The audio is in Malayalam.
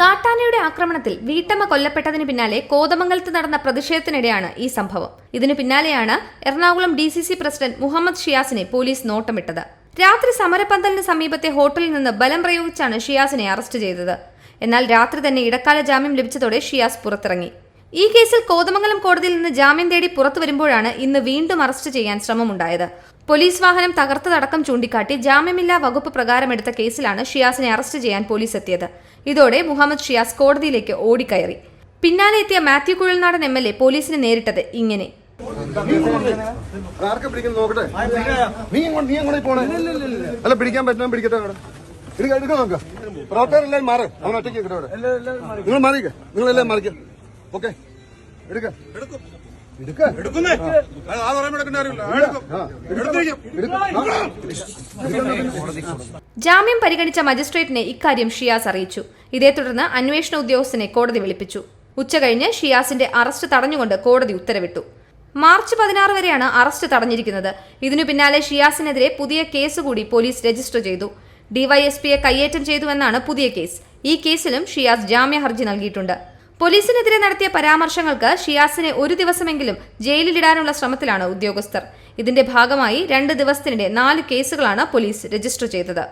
കാട്ടാനയുടെ ആക്രമണത്തിൽ വീട്ടമ്മ കൊല്ലപ്പെട്ടതിന് പിന്നാലെ കോതമംഗലത്ത് നടന്ന പ്രതിഷേധത്തിനിടെയാണ് ഈ സംഭവം. ഇതിനു പിന്നാലെയാണ് എറണാകുളം ഡി പ്രസിഡന്റ് മുഹമ്മദ് ഷിയാസിനെ പോലീസ് നോട്ടമിട്ടത്. രാത്രി സമരപന്തലിന് സമീപത്തെ ഹോട്ടലിൽ നിന്ന് ബലം പ്രയോഗിച്ചാണ് ഷിയാസിനെ അറസ്റ്റ് ചെയ്തത്. എന്നാൽ രാത്രി തന്നെ ഇടക്കാല ജാമ്യം ലഭിച്ചതോടെ ഷിയാസ് പുറത്തിറങ്ങി. ഈ കേസിൽ കോതമംഗലം കോടതിയിൽ നിന്ന് ജാമ്യം തേടി പുറത്തു വരുമ്പോഴാണ് ഇന്ന് വീണ്ടും അറസ്റ്റ് ചെയ്യാൻ ശ്രമമുണ്ടായത്. പോലീസ് വാഹനം തകർത്തതടക്കം ചൂണ്ടിക്കാട്ടി ജാമ്യമില്ലാ വകുപ്പ് പ്രകാരമെടുത്ത കേസിലാണ് ഷിയാസിനെ അറസ്റ്റ് ചെയ്യാൻ പോലീസ് എത്തിയത്. ഇതോടെ മുഹമ്മദ് ഷിയാസ് കോടതിയിലേക്ക് ഓടിക്കയറി. പിന്നാലെ എത്തിയ Mathew Kuzhalnadan M L A പോലീസിനെ നേരിട്ടത് ഇങ്ങനെ. ആർക്കെ പിടിക്കുന്നു നോക്കട്ടെ? നീ ഇങ്ങോട്ട് നീ അങ്ങോട്ട് പോണേ? അല്ല പിടിക്കാൻ പറ്റുന്ന പിടിക്കട്ടെ പ്രവർത്തകരെല്ലാം മാറ്. അവൻ ഒറ്റയ്ക്ക് നിങ്ങൾ മാറിക്ക. നിങ്ങളെല്ലാം മാറിക്ക. ഓക്കെ. എടുക്ക. എടുക്ക. ജാമ്യം പരിഗണിച്ച മജിസ്ട്രേറ്റിനെ ഇക്കാര്യം ഷിയാസ് അറിയിച്ചു. ഇതേ തുടർന്ന് അന്വേഷണ ഉദ്യോഗസ്ഥനെ കോടതി വിളിപ്പിച്ചു. ഉച്ചകഴിഞ്ഞ് ഷിയാസിന്റെ അറസ്റ്റ് തടഞ്ഞുകൊണ്ട് കോടതി ഉത്തരവിട്ടു. മാർച്ച് പതിനാറ് വരെയാണ് അറസ്റ്റ് തടഞ്ഞിരിക്കുന്നത്. ഇതിനു പിന്നാലെ ഷിയാസിനെതിരെ പുതിയ കേസ് കൂടി പോലീസ് രജിസ്റ്റർ ചെയ്തു. ഡിവൈഎസ്പിയെ കയ്യേറ്റം ചെയ്തുവെന്നാണ് പുതിയ കേസ്. ഈ കേസിലും ഷിയാസ് ജാമ്യ ഹർജി നൽകിയിട്ടുണ്ട്. പോലീസിനെതിരെ നടത്തിയ പരാമർശങ്ങൾക്ക് ഷിയാസിനെ ഒരു ദിവസമെങ്കിലും ജയിലിലിടാനുള്ള ശ്രമത്തിലാണ് ഉദ്യോഗസ്ഥർ. ഇതിന്റെ ഭാഗമായി രണ്ട് ദിവസത്തിനിടെ നാല് കേസുകളാണ് പോലീസ് രജിസ്റ്റർ ചെയ്തത്.